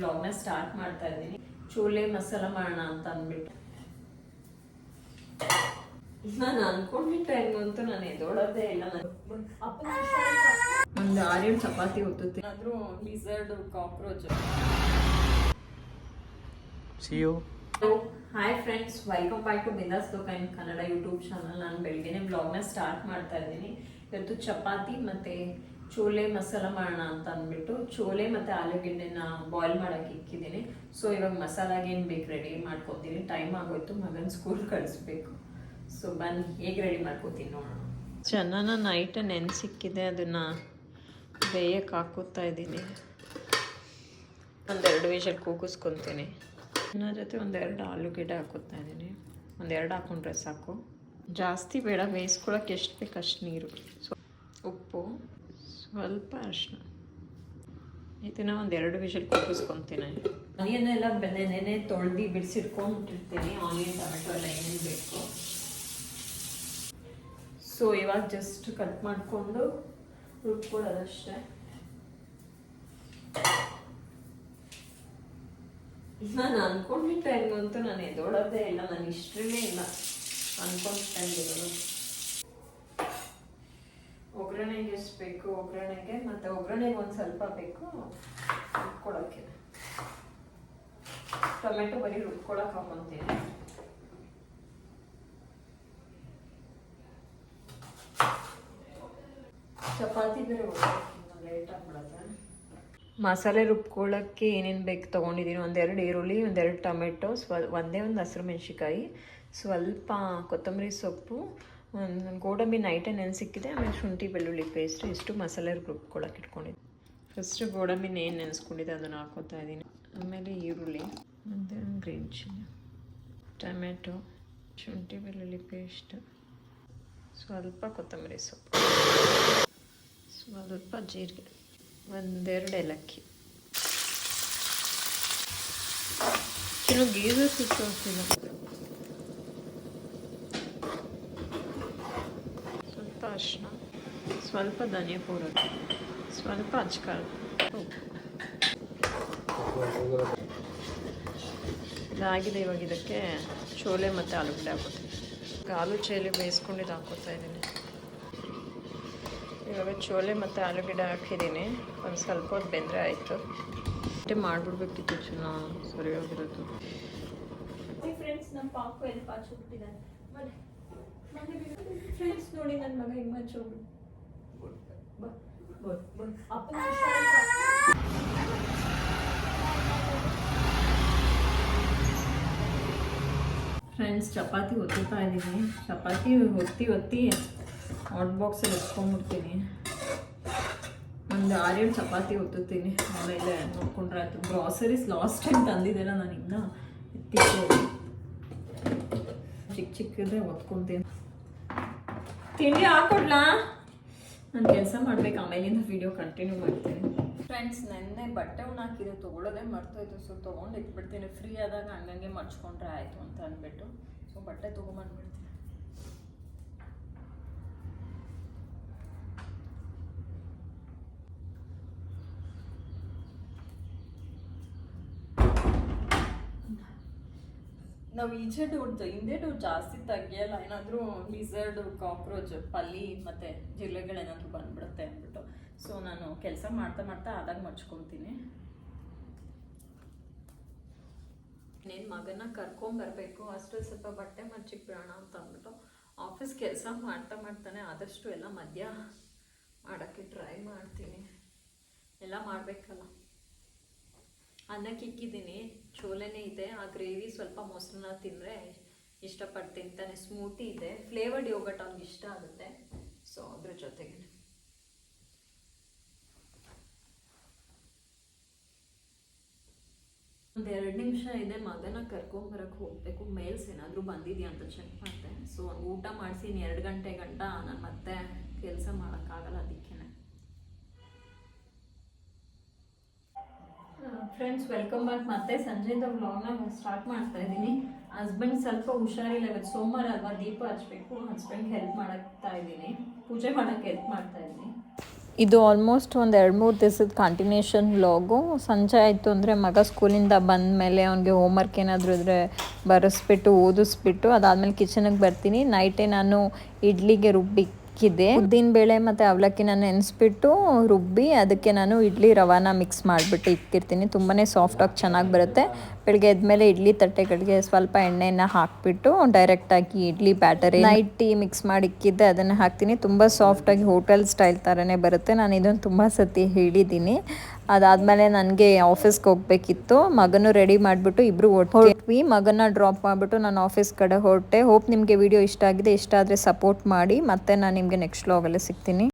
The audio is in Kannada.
ಬ್ಲಾಗ್ನ ಸ್ಟಾರ್ಟ್ ಮಾಡ್ತಾ ಇದ್ದೀನಿ. ಚೋಲೆ ಮಸಾಲ ಮಾಡೋಣ ಅಂತ ಅಂದ್ಬಿಟ್ಟು. ನಾನು ಅನ್ಕೊಂಡಿದ್ದ ಹೆಂಗಂತೂ ನಾನು ಎದೋಳೋದೇ ಇಲ್ಲ. ಒಂದು ಆರೇಳು ಚಪಾತಿ ಹೊತ್ತುತ್ತೆ ಆದ್ರೂ lizard cockroach hi friends welcome back to Bindaas ಲೋಕೈನ್ Kannada YouTube channel ನಾನು ಬೆಳಗ್ಗೆನೆ ಬ್ಲಾಗ್ನ ಸ್ಟಾರ್ಟ್ ಮಾಡ್ತಾ ಇದ್ದೀನಿ. ಇವತ್ತು ಚಪಾತಿ ಮತ್ತೆ ಚೋಲೆ ಮಸಾಲ ಮಾಡೋಣ ಅಂತ ಅಂದ್ಬಿಟ್ಟು ಚೋಲೆ ಮತ್ತೆ ಆಲೂಗೆಡ್ಡೆನ ಬಾಯ್ಲ್ ಮಾಡೋಕ್ಕೆ ಇಕ್ಕಿದ್ದೀನಿ. ಸೊ ಇವಾಗ ಮಸಾಲಾಗೆ ಏನು ಬೇಕು ರೆಡಿ ಮಾಡ್ಕೊತೀನಿ. ಟೈಮ್ ಆಗೋಯ್ತು, ಮಗನ ಸ್ಕೂಲ್ ಕಳಿಸ್ಬೇಕು. ಸೊ ಬನ್ನಿ, ಹೇಗೆ ರೆಡಿ ಮಾಡ್ಕೋತೀನಿ ನೋಡೋಣ. ಚೆನ್ನಾನ ನೈಟ್ ನೆನ್ಸಿಕ್ಕಿದೆ ಅದನ್ನು. ಬೇಯಕ್ಕೆ ಹಾಕೋತಾ ಇದ್ದೀನಿ. ಒಂದೆರಡು ವಿಷಲ್ ಕೂಗಿಸ್ಕೊತೀನಿ. ಅನ್ನ ಜೊತೆ ಒಂದೆರಡು ಆಲೂಗೆಡ್ಡೆ ಹಾಕೋತಾ ಇದ್ದೀನಿ. ಒಂದೆರಡು ಹಾಕೊಂಡ್ರೆ ಸಾಕು. ಜಾಸ್ತಿ ಬೇಡ ಬೇಯಿಸ್ಕೊಳಕ್ಕೆ ಎಷ್ಟು ಬೇಕು ಅಷ್ಟು ನೀರು. ಸೊ ಉಪ್ಪು. ಸ್ವಲ್ಪ ಅರಿಶಿನ. ಒಂದು ಒಂದೆರಡು ವಿಷಲ್ ಕೂಗಿಸ್ಕೊತೀನಿ ಆನಿಯನ್ ಎಲ್ಲ ನೆನೆ ತೊಳೆದು ಬಿಡಿಸಿಟ್ಕೊಂಡಿರ್ತೀನಿ. ಆನಿಯನ್, ಟೊಮೆಟೊ ಎಲ್ಲ ಏನೇನು ಬೇಕು. ಸೊ ಇವಾಗ ಜಸ್ಟ್ ಕಟ್ ಮಾಡಿಕೊಂಡು ರುಬ್ಕೊಳ್ಳೋದಷ್ಟೇ ನಾನು ಅನ್ಕೊಂಡ್ಬಿಟ್ಟೆ ಹೆಂಗಂತೂ ನಾನು ಎದೋಳೋದೇ ಇಲ್ಲ. ನಾನು ಇಷ್ಟನೇ ಇಲ್ಲ. ಟೈಮ್ಗಳು ಒಗ್ಗರಣೆಗೆ ಎಷ್ಟು ಬೇಕು, ಒಗ್ಗರಣೆಗೆ ಮತ್ತು ಒಗ್ಗರಣೆಗೆ ಒಂದು ಸ್ವಲ್ಪ ಬೇಕು ರುಬ್ಕೊಳ್ಳೋಕ್ಕೆ ಟೊಮೆಟೊ ಬರೀ ರುಬ್ಕೊಳ್ಳೋಕೆ ಹಾಕೊತೀನಿ. ಚಪಾತಿ ಬೇರೆ ಲೇಟ್ ಆಗ್ಬಿಡತ್ತೆ. ಮಸಾಲೆ ರುಬ್ಕೊಳ್ಳೋಕ್ಕೆ ಏನೇನು ಬೇಕು ತೊಗೊಂಡಿದ್ದೀನಿ ಒಂದೆರಡು ಈರುಳ್ಳಿ, ಒಂದೆರಡು ಟೊಮೆಟೊ, ಸ್ವ, ಒಂದೇ ಒಂದು ಹಸಿರು ಮೆಣಸಿಕಾಯಿ ಸ್ವಲ್ಪ ಕೊತ್ತಂಬರಿ ಸೊಪ್ಪು ಗೋಡಂಬಿ ನೈಟೇ ನೆನೆಸಿಕ್ಕಿದೆ, ಆಮೇಲೆ ಶುಂಠಿ, ಬೆಳ್ಳುಳ್ಳಿ ಪೇಸ್ಟ್ ಇಷ್ಟು ಮಸಾಲೆ ರುಬ್ಕೊಳ್ಳೋಕೆ ಇಟ್ಕೊಂಡಿದ್ದೆ. ಫಸ್ಟ್ ಗೋಡಂಬಿನ ಏನು ನೆನೆಸ್ಕೊಂಡಿದ್ದೆ ಅದನ್ನು ಹಾಕೋತಾ ಇದ್ದೀನಿ. ಆಮೇಲೆ ಈರುಳ್ಳಿ, ಮತ್ತು ಗ್ರೀನ್ ಚಿಲ್ಲಿ ಟೊಮೆಟೊ, ಶುಂಠಿ, ಬೆಳ್ಳುಳ್ಳಿ ಪೇಸ್ಟ್ ಸ್ವಲ್ಪ ಕೊತ್ತಂಬರಿ ಸೊಪ್ಪು. ಸ್ವಲ್ಪ ಜೀರಿಗೆ, ಒಂದೆರಡು ಏಲಕ್ಕಿ. ಇನ್ನು ಗೀಸರ್ ಸ್ವಿಚ್ ಸ್ವಲ್ಪ ಅರಿಶಿನ ಸ್ವಲ್ಪ ಧನಿಯ ಪೌಡರ್ ಸ್ವಲ್ಪ ಅಚ್ಕಾಳ ಇದಾಗಿದೆ ಇವಾಗ ಇದಕ್ಕೆ ಚೋಲೆ ಮತ್ತು ಆಲೂಗಡ್ಡೆ ಹಾಕೋತೀನಿ ಆಲೂ ಚೇಲಿ ಬೇಯಿಸ್ಕೊಂಡಿದ್ದು ಹಾಕೋತಾ ಇದ್ದೀನಿ. ಇವಾಗ ಚೋಲೆ ಮತ್ತು ಆಲೂಗಡ್ಡೆ ಹಾಕಿದ್ದೀನಿ. ಒಂದು ಸ್ವಲ್ಪ ಹೊತ್ತು ಬೆಂದರೆ ಆಯಿತು. ಅಷ್ಟೇ ಮಾಡಿಬಿಡ್ಬೇಕಿತ್ತು ಚೆನ್ನಾಗಿ ಸರಿ ಹೋಗಿರೋದು ಫ್ರೆಂಡ್ಸ್ ನಮ್ಮ ಪಾಪು ಎಲ್ಲಿ ಪಾಚೋಗ್ಬಿಟ್ಟಿದ್ದಾನೆ ಫ್ರೆಂಡ್ಸ್ ನೋಡಿ ನನ್ನ ಮಗ ಹಿಂಗೆ ಅಪ್ಪ ಫ್ರೆಂಡ್ಸ್ ಚಪಾತಿ ಒತ್ತುತ್ತಾ ಇದ್ದೀನಿ. ಚಪಾತಿ ಒತ್ತಿ ಒತ್ತಿ ಹಾಟ್ ಬಾಕ್ಸಲ್ಲಿ ಎತ್ಕೊಂಡ್ಬಿಡ್ತೀನಿ ಒಂದು ಆರೇಳು ಚಪಾತಿ ಒತ್ತುತ್ತೀನಿ. ಆಮೇಲೆ ನೋಡ್ಕೊಂಡ್ರೆ ಆಯಿತು ಗ್ರಾಸರೀಸ್ ಲಾಸ್ಟ್ ಟೈಮ್ ತಂದಿದ್ದೆಲ್ಲ ನಾನು ಇನ್ನೂ ಚಿಕ್ಕ ಚಿಕ್ಕದೇ ಒತ್ಕೊಂತೀನಿ. ತಿಂಡಿ ಹಾಕೊಡ್ಲಾ? ನಾನು ಕೆಲಸ ಮಾಡ್ಬೇಕು, ಆಮೇಲಿಂದ ವಿಡಿಯೋ ಕಂಟಿನ್ಯೂ ಮಾಡ್ತೀನಿ. ಫ್ರೆಂಡ್ಸ್ ನೆನ್ನೆ ಬಟ್ಟೆ ಒಣ ಹಾಕಿದೆ ತೊಗೊಳೋದೇ ಮರ್ತೋಯ್ತು. ಸೊ ತೊಗೊಂಡು ಇಟ್ಬಿಡ್ತೀನಿ. ಫ್ರೀ ಆದಾಗ ಹಂಗಂಗೆ ಮರ್ಚ್ಕೊಂಡ್ರೆ ಆಯಿತು ಅಂತ ಅಂದ್ಬಿಟ್ಟು. ಸೊ ಬಟ್ಟೆ ತೊಗೊಂಬಂದ್ಬಿಡ್ತೀನಿ. ನಾವು ಈಚೆ ಡೋರ್ದು ಹಿಂದೆ ಡೂಡ್ ಜಾಸ್ತಿ ತೆಗಿಯಲ್ಲ, ಏನಾದರೂ ಲಿಸರ್ಡು ಕಾಕ್ರೋಚ್ ಪಲ್ಲಿ ಮತ್ತು ಜಿರಳೆಗಳೇನಾದರೂ ಬಂದ್ಬಿಡುತ್ತೆ ಅಂದ್ಬಿಟ್ಟು. ಸೊ ನಾನು ಕೆಲಸ ಮಾಡ್ತಾ ಮಾಡ್ತಾ ಆದಾಗ ಮಚ್ಕೊತೀನಿ ಇನ್ನೇನು ಮಗನ ಕರ್ಕೊಂಬರ್ಬೇಕು ಅಷ್ಟು ಸ್ವಲ್ಪ ಬಟ್ಟೆ ಮಚ್ಚಿಕ್ ಬಿಡೋಣ ಅಂತ ಅಂದ್ಬಿಟ್ಟು ಆಫೀಸ್ ಕೆಲಸ ಮಾಡ್ತಾ ಮಾಡ್ತಾನೆ, ಆದಷ್ಟು ಎಲ್ಲ ಮಧ್ಯ ಮಾಡೋಕ್ಕೆ ಟ್ರೈ ಮಾಡ್ತೀನಿ. ಎಲ್ಲ ಮಾಡಬೇಕಲ್ಲ. ಅನ್ನಕ್ಕೆ ಇಕ್ಕಿದ್ದೀನಿ. ಚೋಲೆನೇ ಇದೆ. ಆ ಗ್ರೇವಿ ಸ್ವಲ್ಪ ಮೊಸರನ್ನ ತಿಂದರೆ ಇಷ್ಟಪಟ್ಟು ತಿಂತಾನೆ ಸ್ಮೂತಿ ಇದೆ. ಫ್ಲೇವರ್ಡ್ ಯೋಗಟ್ ಅವ್ನಿಗೆ ಇಷ್ಟ ಆಗುತ್ತೆ. ಸೊ ಅದ್ರ ಜೊತೆಗೆ. ಒಂದು ಎರಡು ನಿಮಿಷ ಇದೆ. ಮಗನ ಕರ್ಕೊಂಬರಕ್ಕೆ ಹೋಗ್ಬೇಕು. ಮೇಲ್ಸ್ ಏನಾದರೂ ಬಂದಿದೆಯಾ ಅಂತ ಚೆಕ್ ಮಾಡ್ತೆ. ಸೊ ಊಟ ಮಾಡಿಸಿ ಇನ್ನು ಎರಡು ಗಂಟೆ ಗಂಟ. ನಾನು ಮತ್ತೆ ಕೆಲಸ ಮಾಡೋಕ್ಕಾಗಲ್ಲ ಅದಕ್ಕೆ. ಫ್ರೆಂಡ್ಸ್ ವೆಲ್ಕಮ್ ಬ್ಯಾಕ್ ಮತ್ತೆ ಸಂಜೆಯಿಂದ ವ್ಲಾಗ್ನ ಸ್ಟಾರ್ಟ್ ಮಾಡ್ತಾ ಇದ್ದೀನಿ. ಹಸ್ಬೆಂಡ್ ಸ್ವಲ್ಪ ಹುಷಾರಿಲ್ಲ. ಇವತ್ತು ಸೋಮವಾರ ಅಲ್ವಾ? ದೀಪ ಹಚ್ಬೇಕು. ಹಸ್ಬೆಂಡ್ ಹೆಲ್ಪ್ ಮಾಡ್ತಾ ಇದ್ದೀನಿ. ಪೂಜೆ ಮಾಡೋಕ್ಕೆ ಹೆಲ್ಪ್ ಮಾಡ್ತಾ ಇದ್ದೀನಿ. ಇದು ಆಲ್ಮೋಸ್ಟ್ ಒಂದು ಎರಡು ಮೂರು ದಿವಸದ ಕಂಟಿನ್ಯೂಷನ್ ವ್ಲಾಗು ಸಂಜೆ ಆಯಿತು ಅಂದರೆ ಮಗ ಸ್ಕೂಲಿಂದ ಬಂದ ಮೇಲೆ ಅವ್ನಿಗೆ ಹೋಮ್ವರ್ಕ್ ಏನಾದರೂ ಇದ್ದರೆ ಬರೆಸ್ಬಿಟ್ಟು, ಓದಿಸ್ಬಿಟ್ಟು, ಅದಾದಮೇಲೆ ಕಿಚನಿಗೆ ಬರ್ತೀನಿ. ನೈಟೇ ನಾನು ಇಡ್ಲಿಗೆ ರುಬ್ಬಿಕ್ಕಿದ್ದೆ ಉದ್ದಿನ ಬೇಳೆ ಮತ್ತು ಅವಲಕ್ಕಿನ ನೆನೆಸ್ಬಿಟ್ಟು ರುಬ್ಬಿ ಅದಕ್ಕೆ ನಾನು ಇಡ್ಲಿ ರವಾನ ಮಿಕ್ಸ್ ಮಾಡಿಬಿಟ್ಟು ಇಕ್ಕಿರ್ತೀನಿ. ತುಂಬಾ ಸಾಫ್ಟಾಗಿ ಚೆನ್ನಾಗಿ ಬರುತ್ತೆ. ಬೆಳಗ್ಗೆ ಎದ್ಮೇಲೆ ಇಡ್ಲಿ ತಟ್ಟೆಗಳಿಗೆ ಸ್ವಲ್ಪ ಎಣ್ಣೆನ ಹಾಕಿಬಿಟ್ಟು ಡೈರೆಕ್ಟಾಗಿ idli batter night tea mix ಮಾಡಿ ಇಕ್ಕಿದ್ದೆ, ಅದನ್ನು ಹಾಕ್ತೀನಿ. ತುಂಬ ಸಾಫ್ಟಾಗಿ ಹೋಟೆಲ್ ಸ್ಟೈಲ್ ಥರನೇ ಬರುತ್ತೆ. ನಾನು ಇದನ್ನು ತುಂಬ ಸತಿ ಹೇಳಿದ್ದೀನಿ. ಅದಾದಮೇಲೆ ನನಗೆ ಆಫೀಸ್ಗೆ ಹೋಗ್ಬೇಕಿತ್ತು. ಮಗನೂ ರೆಡಿ ಮಾಡಿಬಿಟ್ಟು ಇಬ್ರು ಹೊರಟ್ವಿ ಮಗನ ಡ್ರಾಪ್ ಮಾಡಿಬಿಟ್ಟು ನಾನು ಆಫೀಸ್ ಕಡೆ ಹೊರಟೆ. ಹೋಪ್ ನಿಮಗೆ ವಿಡಿಯೋ ಇಷ್ಟ ಆಗಿದೆ. ಇಷ್ಟ ಆದರೆ ಸಪೋರ್ಟ್ ಮಾಡಿ. ಮತ್ತೆ ನಾನು ನಿಮಗೆ ನೆಕ್ಸ್ಟ್ ವ್ಲಾಗಲ್ಲಿ ಸಿಗ್ತೀನಿ.